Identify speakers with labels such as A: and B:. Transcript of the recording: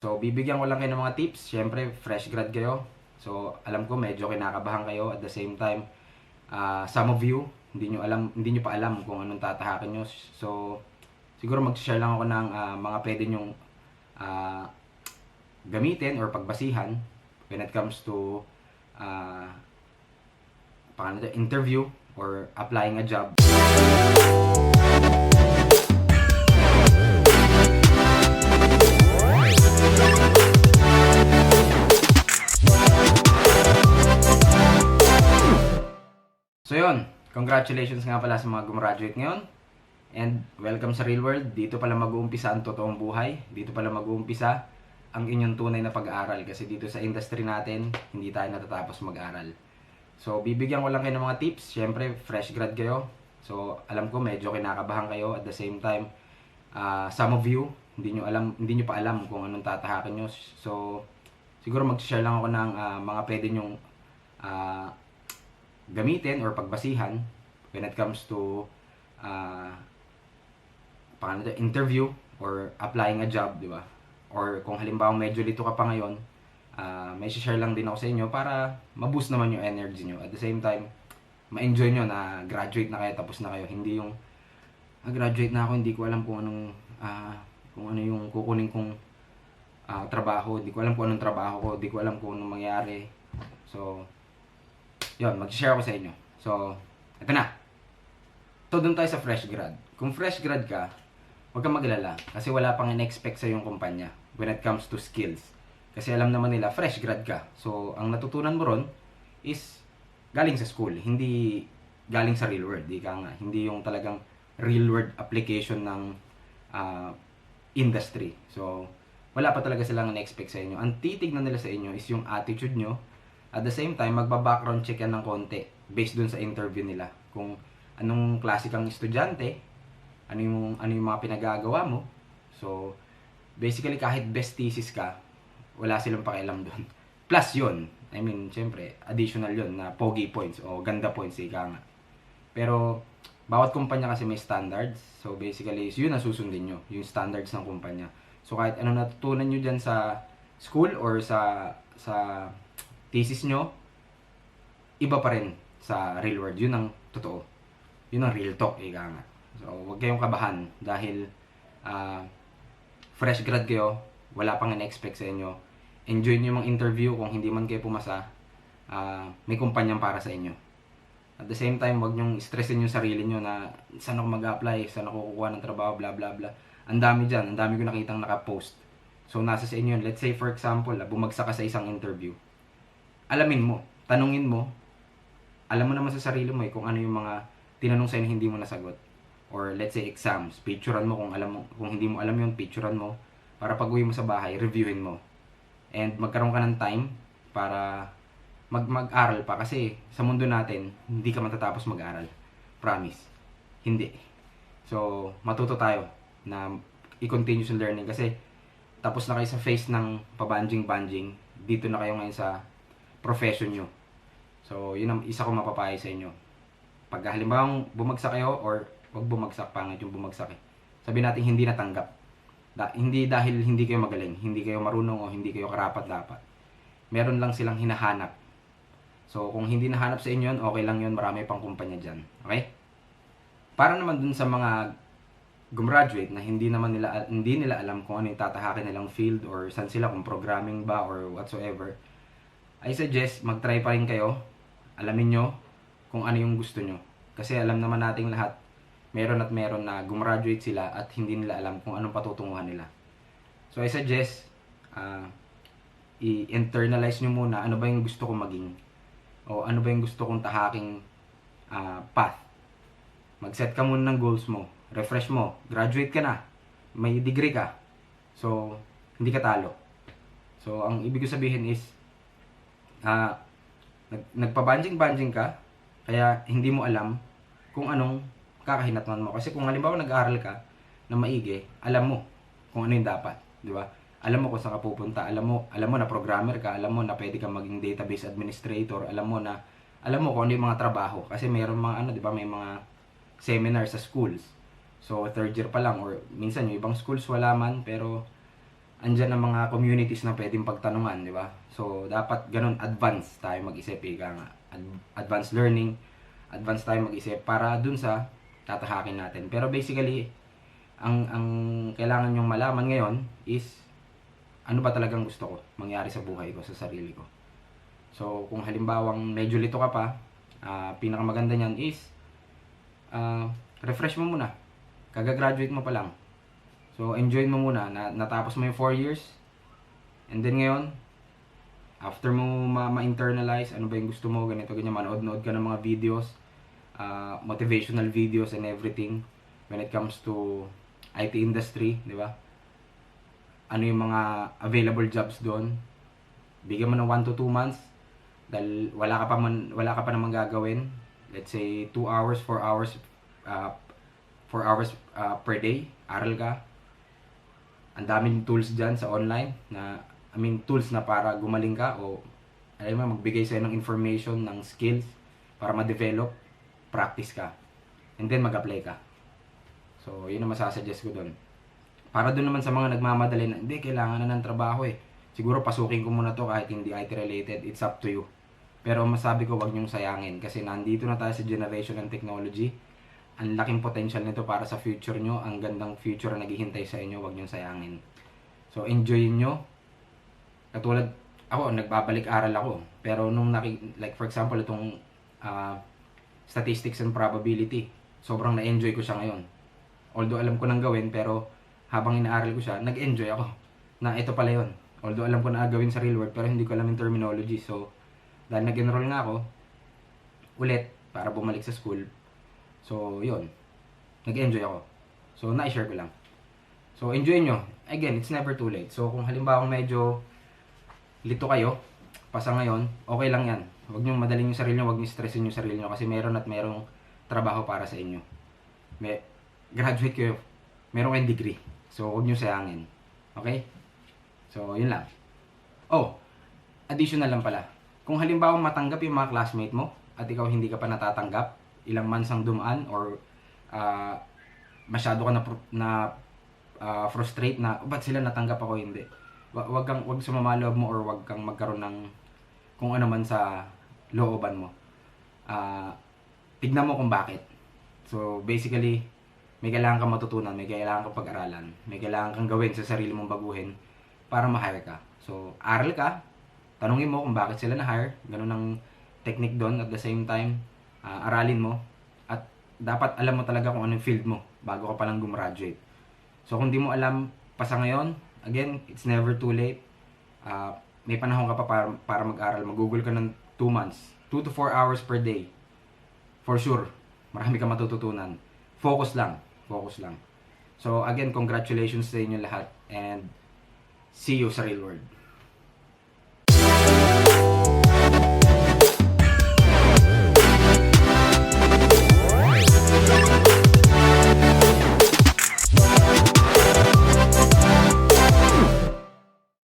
A: So, bibigyan ko lang kayo ng mga tips. Siyempre, fresh grad kayo. So, alam ko medyo kinakabahan kayo at the same time, ah, some of you, hindi nyo, alam, hindi nyo pa alam kung anong tatahakin nyo. So, siguro mag-share lang ako ng ah, mga pwede nyong ah, gamitin or pagbasihan when it comes to nito, interview or applying a job. So yun, congratulations nga pala sa mga gumraduate ngayon. And welcome sa real world. Dito pala mag-uumpisa ang totoong buhay. Dito pala mag-uumpisa ang inyong tunay na pag-aaral. Kasi dito sa industry natin, hindi tayo natatapos mag-aral. So, bibigyan ko lang kayo ng mga tips. Siyempre, fresh grad kayo. So, alam ko medyo kinakabahan kayo. At the same time, ah, some of you, hindi nyo, alam, hindi nyo pa alam kung anong tatahakin nyo. So, siguro mag-share lang ako ng ah, mga pwede nyong ah, gamitin or pagbasihan when it comes to uh, pangalan nito, interview or applying a job, di ba? Or kung halimbawa medyo lito ka pa ngayon, uh, may share lang din ako sa inyo para ma-boost naman yung energy nyo. At the same time, ma-enjoy nyo na graduate na kayo, tapos na kayo. Hindi yung, ah, graduate na ako, hindi ko alam kung anong, ah, kung ano yung kukunin kong ah, trabaho. Hindi ko alam kung anong trabaho ko. Hindi ko alam kung anong mangyayari. So, yun, mag-share ako sa inyo. So, ito na. So, doon tayo sa fresh grad. Kung fresh grad ka, huwag kang maglala kasi wala pang in-expect sa yung kumpanya when it comes to skills. Kasi alam naman nila, fresh grad ka. So, ang natutunan mo ron is galing sa school, hindi galing sa real world. Di ka nga, hindi yung talagang real world application ng ah, industry. So, wala pa talaga silang in-expect sa inyo. Ang titignan nila sa inyo is yung attitude nyo, at the same time, magba-background check yan ng konti based dun sa interview nila. Kung anong klase kang estudyante, ano yung, ano yung mga pinagagawa mo. So, basically kahit best thesis ka, wala silang pakialam dun. Plus yun, I mean, syempre, additional yun na pogi points o ganda points, ika nga. Pero, bawat kumpanya kasi may standards. So, basically, yun ang susundin nyo, yung standards ng kumpanya. So, kahit ano natutunan nyo dyan sa school or sa sa thesis nyo, iba pa rin sa real world. Yun ang totoo. Yun ang real talk, ika nga. So, huwag kayong kabahan dahil ah, fresh grad kayo, wala pang in-expect sa inyo. Enjoy nyo yung mga interview kung hindi man kayo pumasa, ah, may kumpanyang para sa inyo. At the same time, wag nyong stressin yung sarili nyo na saan ako mag-apply, saan ako kukuha ng trabaho, bla bla bla. Ang dami dyan, ang dami ko nakitang nakapost. So, nasa sa inyo yun. Let's say, for example, ah, bumagsak ka sa isang interview alamin mo, tanungin mo, alam mo naman sa sarili mo eh kung ano yung mga tinanong sa'yo na hindi mo nasagot. Or let's say exams, picturean mo kung alam mo, kung hindi mo alam yun, picturean mo para pag uwi mo sa bahay, reviewin mo. And magkaroon ka ng time para mag mag-aral pa kasi sa mundo natin, hindi ka matatapos mag-aral. Promise. Hindi. So, matuto tayo na i-continuous learning kasi tapos na kayo sa phase ng pabanjing-banjing, dito na kayo ngayon sa profession nyo. So, yun ang isa ko mapapayo sa inyo. Pag halimbawa bumagsak kayo or wag bumagsak pangit yung bumagsak eh. Sabi natin hindi natanggap. Da, hindi dahil hindi kayo magaling, hindi kayo marunong o hindi kayo karapat dapat. Meron lang silang hinahanap. So, kung hindi nahanap sa inyo yun, okay lang yun, marami pang kumpanya dyan. Okay? Para naman dun sa mga gumraduate na hindi naman nila hindi nila alam kung ano yung tatahakin nilang field or saan sila kung programming ba or whatsoever I suggest mag-try pa rin kayo. Alamin nyo kung ano yung gusto nyo. Kasi alam naman nating lahat, meron at meron na gumraduate sila at hindi nila alam kung anong patutunguhan nila. So I suggest, ah, i-internalize nyo muna ano ba yung gusto kong maging o ano ba yung gusto kong tahaking ah, path. Mag-set ka muna ng goals mo. Refresh mo. Graduate ka na. May degree ka. So, hindi ka talo. So, ang ibig ko sabihin is, ah nag, nagpabanjing-banjing ka, kaya hindi mo alam kung anong kakahinatnan mo. Kasi kung halimbawa nag-aaral ka na maigi, alam mo kung ano yung dapat, di ba? Alam mo kung saan ka pupunta, alam mo, alam mo na programmer ka, alam mo na pwede kang maging database administrator, alam mo na alam mo kung ano yung mga trabaho kasi mayroon mga ano, di ba, may mga seminar sa schools. So, third year pa lang or minsan yung ibang schools wala man pero andyan ang mga communities na pwedeng pagtanungan, di ba? So, dapat ganun advance tayo mag-isip, ika nga. Ad- advanced learning, advance tayo mag-isip para dun sa tatahakin natin. Pero basically, ang ang kailangan yung malaman ngayon is ano ba talagang gusto ko mangyari sa buhay ko, sa sarili ko. So, kung halimbawang medyo lito ka pa, ah, pinakamaganda niyan is ah, refresh mo muna. Kaga-graduate mo pa lang. So, enjoy mo muna. Na, natapos mo yung 4 years. And then ngayon, after mo ma- ma-internalize, ano ba yung gusto mo, ganito, ganyan, manood-nood ka ng mga videos, ah, motivational videos and everything when it comes to IT industry, di ba? Ano yung mga available jobs doon? Bigyan mo ng 1 to 2 months dahil wala ka pa man, wala ka pa namang gagawin. Let's say 2 hours, 4 hours uh, 4 hours uh, per day, aral ka. Ang daming tools diyan sa online na I mean tools na para gumaling ka o alam mo magbigay sa'yo ng information, ng skills para ma-develop, practice ka. And then mag-apply ka. So, yun ang masasuggest ko doon. Para doon naman sa mga nagmamadali na, hindi, kailangan na ng trabaho eh. Siguro pasukin ko muna to kahit hindi IT related, it's up to you. Pero masabi ko wag niyong sayangin kasi nandito na tayo sa generation ng technology. Ang laking potential nito para sa future nyo, ang gandang future na naghihintay sa inyo, wag niyong sayangin. So enjoy nyo. Katulad, ako, nagbabalik-aral ako. Pero nung naki, like for example, itong ah, statistics and probability, sobrang na-enjoy ko siya ngayon. Although alam ko nang gawin, pero habang inaaral ko siya, nag-enjoy ako. Na ito pala yun. Although alam ko na gawin sa real world, pero hindi ko alam yung terminology. So, dahil nag-enroll nga ako, ulit, para bumalik sa school. So, yun. Nag-enjoy ako. So, na-share ko lang. So, enjoy nyo. Again, it's never too late. So, kung halimbawa medyo lito kayo, pasa ngayon, okay lang yan. Huwag nyo madaling yung sarili nyo, huwag nyo stressin yung sarili nyo kasi meron at merong trabaho para sa inyo. May, graduate kayo, meron kayong degree. So, huwag nyo sayangin. Okay? So, yun lang. Oh, additional lang pala. Kung halimbawa matanggap yung mga classmate mo at ikaw hindi ka pa natatanggap, ilang months ang dumaan or ah, masyado ka na, na ah, frustrate na, "Oh, ba't sila natanggap ako hindi? Wa- Wag kang wag sumama loob mo or wag kang magkaroon ng kung ano man sa looban mo. Ah, tignan mo kung bakit. So basically, may kailangan kang matutunan, may kailangan kang pag-aralan, may kailangan kang gawin sa sarili mong baguhin para ma-hire ka. So, aral ka, tanungin mo kung bakit sila na-hire, ganun ang technique doon at the same time, ah, aralin mo at dapat alam mo talaga kung anong field mo bago ka palang gumraduate. So, kung di mo alam pa sa ngayon, again, it's never too late. Ah, may panahon ka pa para, para mag-aral. Mag-google ka ng 2 months. 2 to 4 hours per day. For sure, marami ka matututunan. Focus lang. Focus lang. So, again, congratulations sa inyo lahat and see you sa real world.